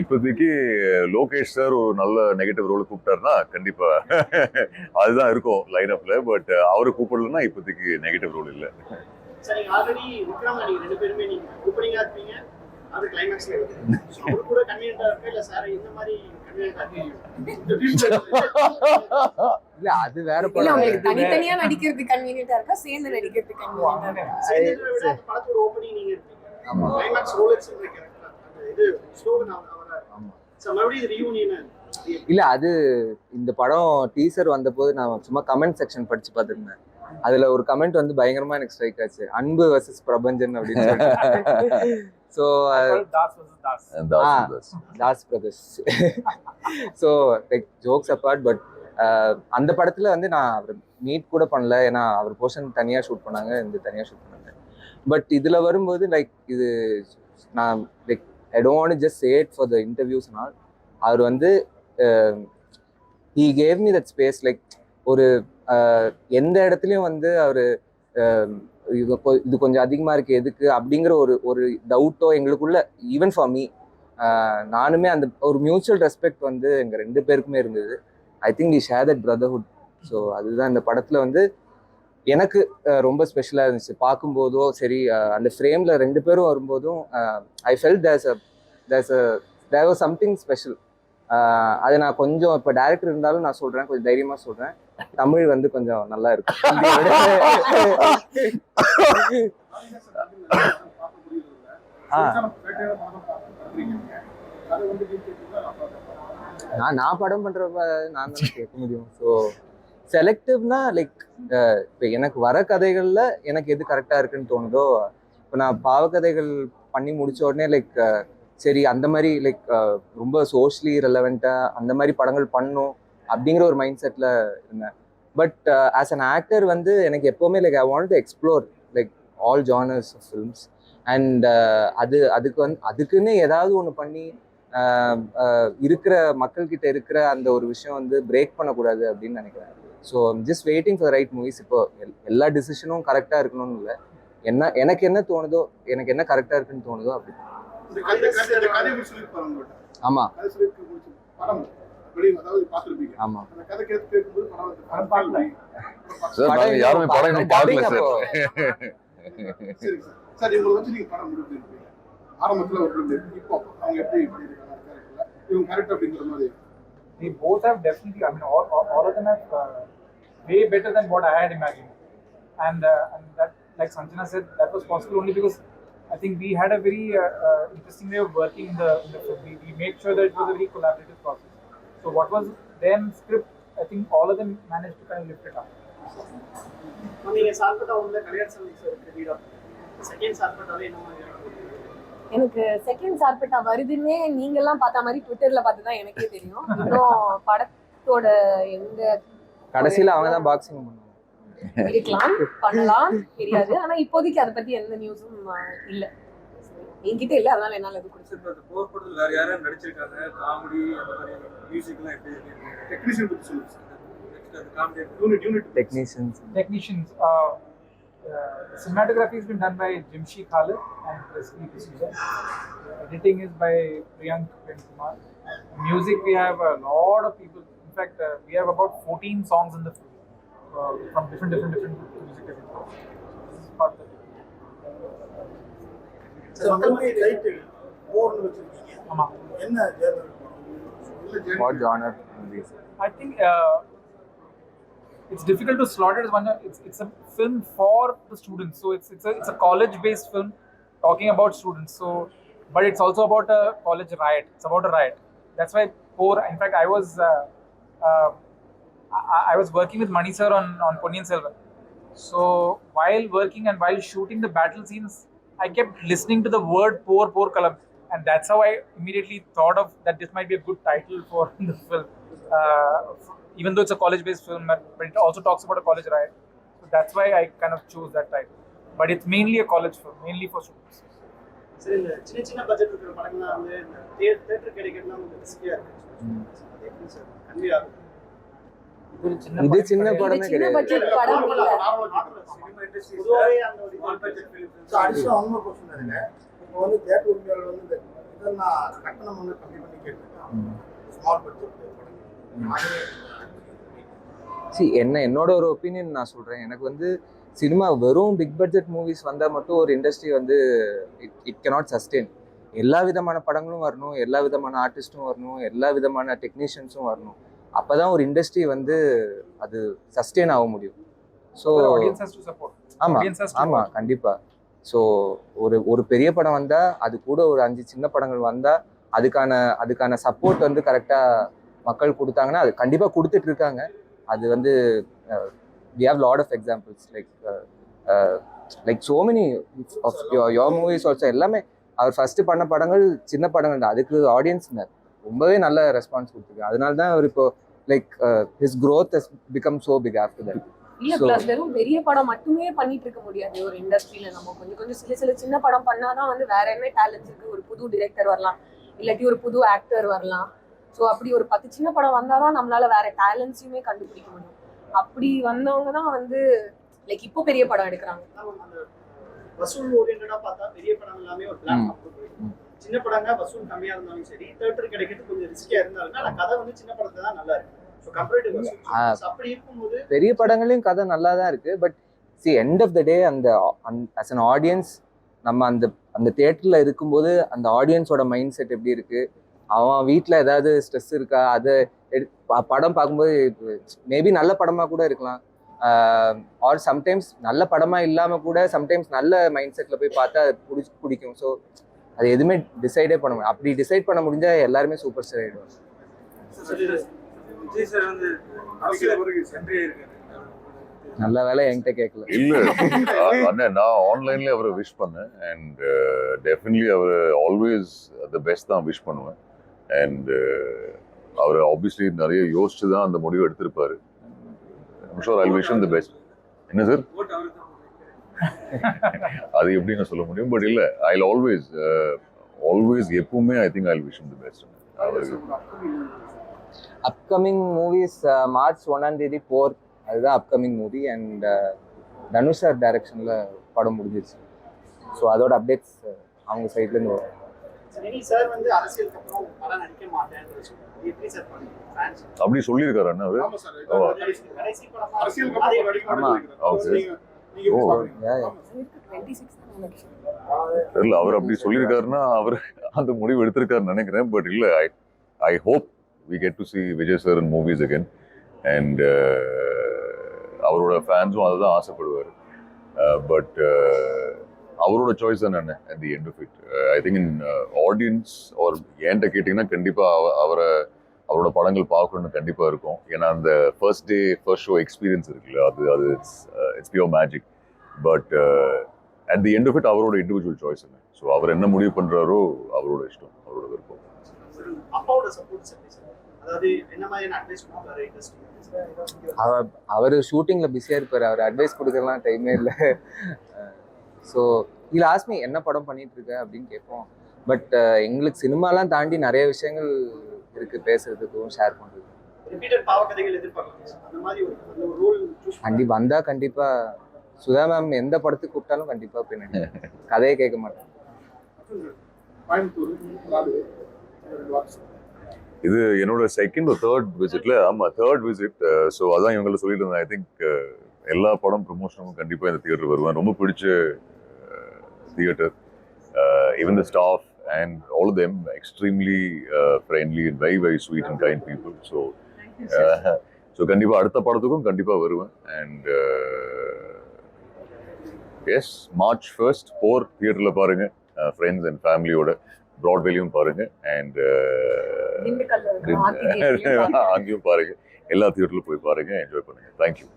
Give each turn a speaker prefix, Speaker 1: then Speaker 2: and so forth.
Speaker 1: இப்போதைக்கு லோகேஷ் சார் ஒரு நல்ல நெகட்டிவ் ரோல் கூப்பிட்டாருன்னா கண்டிப்பா அதுதான் இருக்கும் லைனப்ல பட் அவரை கூப்பிடலன்னா இப்போதைக்கு நெகட்டிவ் ரோல் இல்லை.
Speaker 2: கன்வீனியன்டா இல்ல சார் இந்த மாதிரி கன்வீனியன்டா
Speaker 3: இல்ல அது வேற
Speaker 4: இல்ல
Speaker 3: படம்.
Speaker 4: உங்களுக்கு தனித்தனியா நடிக்கிறது கன்வீனியன்ட்டா இருக்கா? சேர்ந்து நடிக்கிறது
Speaker 2: ரீயூனியன்
Speaker 3: இல்ல அது இந்த படம் டீசர் வந்தபோது நான் சும்மா கமெண்ட் செக்ஷன் படிச்சு பார்த்திருந்தேன். அதுல ஒரு கமெண்ட் வந்து பயங்கரமா எனக்கு ஸ்ட்ரைக் ஆச்சு. அன்பு வர்சஸ் பிரபஞ்சன் அப்படின்னு சொல்லிட்டு. So.
Speaker 5: Das
Speaker 3: brothers so like jokes apart but அந்த படத்துல வந்து நான் அவர் மீட் கூட பண்ணல. ஏன்னா அவர் போர்ஷன் தனியா ஷூட் பண்ணாங்க. இந்த தனியா ஷூட் பண்ணாங்க பட் இதுல வரும்போது லைக் இது நான் like I don't just sat for the இன்டர்வியூஸ்னால் அவர் வந்து he gave me that space like ஒரு எந்த இடத்துலையும் வந்து அவர் இது இது கொஞ்சம் அதிகமாக இருக்குது எதுக்கு அப்படிங்கிற ஒரு ஒரு டவுட்டோ எங்களுக்குள்ள ஈவன் ஃபார் மீ நானுமே அந்த ஒரு மியூச்சுவல் ரெஸ்பெக்ட் வந்து எங்கள் ரெண்டு பேருக்குமே இருந்தது. I think we share that brotherhood so அதுதான் இந்த படத்தில் வந்து எனக்கு ரொம்ப ஸ்பெஷலாக இருந்துச்சு. பார்க்கும்போதோ சரி அந்த ஃப்ரேமில் ரெண்டு பேரும் வரும்போதும் I felt there's a there's a there was something special அதை நான் கொஞ்சம் இப்போ டேரக்டர் இருந்தாலும் நான் சொல்கிறேன் கொஞ்சம் தைரியமாக சொல்கிறேன் தமிழ் வந்து கொஞ்சம் நல்லா இருக்கும். நான் நான் படம் பண்றப்ப நான் தான் கேட்க முடியும். ஸோ செலக்டிவ்னா லைக் இப்போ எனக்கு வர கதைகள்ல எனக்கு எது கரெக்டா இருக்குன்னு தோணுதோ இப்போ நான் பாவக்கதைகள் பண்ணி முடிச்ச உடனே லைக் சரி அந்த மாதிரி லைக் ரொம்ப சோஷியலி ரெலவெண்ட்டாக அந்த மாதிரி படங்கள் பண்ணும். அப்படிங்கிற ஒரு மைண்ட் செட்ல இருந்தேன் பட் ஆஸ் அன் ஆக்டர் வந்து எனக்கு எப்போவுமே like I want to explore like all genres of films and அது அதுக்கு வந்து அதுக்குன்னு ஏதாவது ஒன்று பண்ணி ஆஹ் ஆஹ் இருக்கிற மக்கள்கிட்ட இருக்கிற அந்த ஒரு விஷயம் வந்து பிரேக் பண்ணக்கூடாது அப்படின்னு நினைக்கிறேன். So just waiting for right movies இப்போ எல்- எல்லா டிசிஷனும் கரெக்டாக இருக்கணும்னு இல்லை. என்ன எனக்கு என்ன தோணுதோ எனக்கு என்ன கரெக்டாக இருக்குன்னு தோணுதோ அப்படி. ஆமாம்
Speaker 1: சார் யாருமே படம் இன்னும் பார்க்கல சார்
Speaker 2: சரி இவங்களை வச்சு நீங்க படம் முடிச்சிருக்கீங்க ஆரம்பத்துல ஒரு இப்போ அவங்க எப்படி இவங்க கரெக்ட் அப்படிங்கிற மாதிரி
Speaker 5: They both have definitely, I mean, all, all, all of them have uh, way better than what I had imagined. And, uh, and that, like Sanjana said, that was possible only because I think we had a very uh, uh, interesting way of working in the, in the film. We, we made sure that it was a very collaborative process. So what was then script, I think all of them managed to kind of lift it up.
Speaker 4: எனக்கு second Sarpatta வருதுன்னே நீங்க எல்லாம் பார்த்த மாதிரி ட்விட்டர்ல பார்த்து தான் எனக்கே தெரியும். இன்னும் படத்தோட எந்த
Speaker 3: கடைசியில் அவங்க தான் பாக்ஸிங் பண்ணுவாங்க.
Speaker 4: இருக்கலாம் பண்ணலாம் தெரியாது. ஆனா இப்போதைக்கு அதை பத்தி எந்த நியூஸும் இல்ல. என்கிட்ட இல்ல அதனால என்னால எதுவும் கொடுத்து
Speaker 6: சார் இந்த போர் படத்தில் வேற யாரும் நடிச்சிருக்காங்க காமெடி அந்த மாதிரி மியூசிக்லாம் எப்படி இருக்கு
Speaker 2: டெக்னீஷியன் பத்தி சொல்லுங்க சார்
Speaker 6: நெக்ஸ்ட் அந்த comedy
Speaker 2: unit unit
Speaker 3: technicians
Speaker 5: Technicians, uh, uh, cinematography has been done by Jimshi Khalid and Presley D'Souza. The editing is by Priyank Kumar. Music, we have a lot of people. In fact, uh, we have about 14 songs in the film uh, from different, different, different music directors. This is part of it.
Speaker 2: Sir அந்த மாதிரி title போர்னு வச்சிருக்கீங்க
Speaker 5: ஆமா.
Speaker 2: என்ன Journal இல்ல
Speaker 3: what
Speaker 2: journal
Speaker 3: genre movies
Speaker 5: I think uh, it's difficult to slot it as one. It's it's a film for the students, so it's it's a it's a college-based film talking about students. So, but it's also about a college riot. It's about a riot. That's why poor. In fact, I was uh, uh, I, I was working with Mani sir on on Ponniyin Selvan. So while working and while shooting the battle scenes, I kept listening to the word "poor, poor kalam," and that's how I immediately thought of that. This might be a good title for the film, uh, even though it's a college-based film, but but it also talks about a college riot. So that's why I kind of chose that title. But it's mainly a college film, mainly for students.
Speaker 2: சரி இந்த சின்ன சின்ன budget இருக்கிற படங்கள்லாம் வந்து இந்த theatre கிடைக்கிறதுலாம் கொஞ்சம் ரிஸ்கியா இருக்கு அது எப்படி சார் கன்வே ஆகும்
Speaker 5: இது சின்ன படம் கிடையாது.
Speaker 3: என்ன என்னோட ஒரு ஒப்பீனியன் நான் சொல்கிறேன் எனக்கு வந்து சினிமா வெறும் பிக் பட்ஜெட் மூவிஸ் வந்தால் மட்டும் ஒரு இண்டஸ்ட்ரி வந்து இட் இட் cannot சஸ்டெயின் எல்லா விதமான படங்களும் வரணும் எல்லா விதமான ஆர்டிஸ்ட்டும் வரணும் எல்லா விதமான டெக்னீஷியன்ஸும் வரணும். அப்போ தான் ஒரு இண்டஸ்ட்ரி வந்து அது சஸ்டெயின் ஆக முடியும். ஸோ. ஆமாம் ஆமாம். கண்டிப்பாக ஸோ ஒரு ஒரு பெரிய படம் வந்தால் அது கூட ஒரு அஞ்சு சின்ன படங்கள் வந்தால் அதுக்கான அதுக்கான சப்போர்ட் வந்து கரெக்டாக மக்கள் கொடுத்தாங்கன்னா அது கண்டிப்பாக கொடுத்துட்டு இருக்காங்க. அது வந்து we have lot of examples like like so many of your movies also எல்லாமே அவர் ஃபர்ஸ்ட் பண்ண படங்கள் சின்ன படங்கள் தான். அதுக்கு ஆடியன்ஸ் ரொம்பவே நல்ல ரெஸ்பான்ஸ் கொடுத்துருக்கு அதனால தான் அவர் இப்போ like his growth has become so big after that.
Speaker 4: இல்ல பிளஸ் வெறும் பெரிய படம் மட்டுமே பண்ணிட்டு இருக்க முடியாது. ஒரு இண்டஸ்ட்ரியில நம்ம கொஞ்சம் கொஞ்சம் சில சில சின்ன படம் பண்ணாதான் வந்து வேற என்ன டேலண்ட்ஸ் இருக்கு? ஒரு புது டிரெக்டர் வரலாம். இல்லாட்டி ஒரு புது ஆக்டர் வரலாம். ஸோ அப்படி ஒரு பத்து சின்ன படம் வந்தாதான் நம்மளால வேற டேலண்ட்ஸையுமே கண்டுபிடிக்க முடியும். அப்படி வந்தவங்க தான் வந்து லைக் இப்போ பெரிய படம் எடுக்கிறாங்க.
Speaker 7: படம். சின்ன படங்க வசூல் கம்மியா இருந்தாலும் சரி தேட்டர் கிடைக்கிறது கொஞ்சம் ரிஸ்கியா இருந்தாலும் ஆனா கதை வந்து சின்ன படத்துல தான் நல்லா இருக்கு.
Speaker 3: பெரிய படங்களையும் கதை நல்லா தான் இருக்கு. But see end of the day அந்த அஸ் அன் ஆடியன்ஸ் நம்ம அந்த அந்த தேட்டரில் இருக்கும்போது அந்த ஆடியன்ஸோட மைண்ட் செட் எப்படி இருக்கு? அவன் வீட்டில் ஏதாவது ஸ்ட்ரெஸ் இருக்கா? அதை எடு படம் பார்க்கும்போது மேபி நல்ல படமாக கூட இருக்கலாம். ஆர் சம்டைம்ஸ் நல்ல படமாக இல்லாமல் கூட சம்டைம்ஸ் நல்ல மைண்ட் செட்டில் போய் பார்த்தா அது பிடிச்சி பிடிக்கும். ஸோ அது எதுவுமே டிசைடே பண்ண முடியும் அப்படி டிசைட் பண்ண முடிஞ்சால் எல்லாருமே சூப்பர் ஸ்டார் ஆகிடுவாங்க
Speaker 6: சார்
Speaker 3: நல்ல வேலை என்கிட்ட கேட்கல
Speaker 1: இல்ல. அண்ணன் நான் ஆன்லைன்ல அவரை விஷ் பண்ணேன். அண்ட் டெஃபினெட்லி அவர் ஆல்வேஸ் த பெஸ்ட் தான் விஷ் பண்ணுவேன். அண்ட் அவர் ஆப்வியஸ்லி நிறைய யோசிச்சு தான் அந்த முடிவு எடுத்திருப்பாரு. Sure I wish the best என்ன சார் அது எப்படி நான் சொல்ல முடியும்? பட் இல்ல ஐ ஆல்வேஸ் ஆல்வேஸ் எப்பவுமே I think I wish the best
Speaker 3: upcoming movies March ஒன்னாம் தேதி போர். அதுதான் upcoming movie and Dhanush sir டைரக்ஷனில் படம் முடிஞ்சிருச்சு. ஸோ அதோட அப்டேட்ஸ் அவங்க சைட்லேருந்து வரும்.
Speaker 7: சரி சார் வந்து அரசியலுக்கு அப்புறம் படம் நடிக்க மாட்டேன்னு சொல்றாரு எப்படி சார் பண்ணுங்க ஃபேன்ஸ்
Speaker 1: அப்படி சொல்லியிருக்காரு அண்ணா அவரு? தெரியல அவர் அப்படி சொல்லியிருக்காருன்னா அவர் அந்த முடிவு எடுத்திருக்காருன்னு நினைக்கிறேன். பட் இல்ல I I hope we get to see Vijay sir in movies again and அவரோட ஃபேன்ஸும் அதை தான் ஆசைப்படுவார். பட் அவரோட சாய்ஸ் தான் நான் at the end of it I think in audience அவர் ஏன்ட்ட கேட்டிங்கன்னா கண்டிப்பாக அவரை அவரோட படங்கள் பார்க்கணும்னு கண்டிப்பாக இருக்கும். ஏன்னா அந்த first day first show experience இருக்குல்ல அது அது it's it's pure magic but at the end of it அவரோட இண்டிவிஜுவல் சாய்ஸ் என்ன? ஸோ அவர் என்ன முடிவு பண்றாரோ அவரோட இஷ்டம் அவரோட விருப்பம்.
Speaker 3: அவர் அவர் ஷூட்டிங்கில் பிஸியாக இருப்பார். அவர் அட்வைஸ் கொடுக்கலாம் டைமே இல்லை. ஸோ இதில் ஆஸ்மி என்ன படம் பண்ணிட்டு இருக்க? அப்படின்னு கேட்போம். பட் எங்களுக்கு சினிமாலாம் தாண்டி நிறைய விஷயங்கள் இருக்கு பேசுறதுக்கும் ஷேர் பண்ணுறதுக்கும்
Speaker 7: ரிப்பீட்டட் பாவக்கதைகள் எதிர்பார்க்கலாம் சார் அந்த மாதிரி ஒரு அந்த ஒரு ரோல் சூஸ்
Speaker 3: கண்டி வந்தா கண்டிப்பா சுதா மேம் எந்த படத்துக்கு கூப்பிட்டாலும் கண்டிப்பா நடிப்பேன் கதையை கேட்க மாட்டேன்.
Speaker 1: இது என்னோட செகண்ட் தேர்ட் விசிட்ல ஆமா தேர்ட் விசிட் ஸோ அதான் இவங்கள சொல்லிட்டு இருந்தேன். ஐ திங்க் எல்லா படம் ப்ரொமோஷனும் கண்டிப்பா இந்த தியேட்டர் வருவேன். ரொம்ப பிடிச்ச theatre even the staff and all them extremely friendly very very sweet and kind people so so கண்டிப்பா அடுத்த படத்துக்கும் கண்டிப்பா வருவேன். And yes March first Por தியேட்டர்ல பாருங்க. ஃப்ரெண்ட்ஸ் அண்ட் ஃபேமிலியோட ப்ராட்வேலையும் பாருங்க. அண்ட்
Speaker 4: பாருங்க.
Speaker 1: அங்கேயும் பாருங்க. எல்லா தியேட்டர்ல போய் பாருங்க. என்ஜாய் பண்ணுங்க. தேங்க்யூ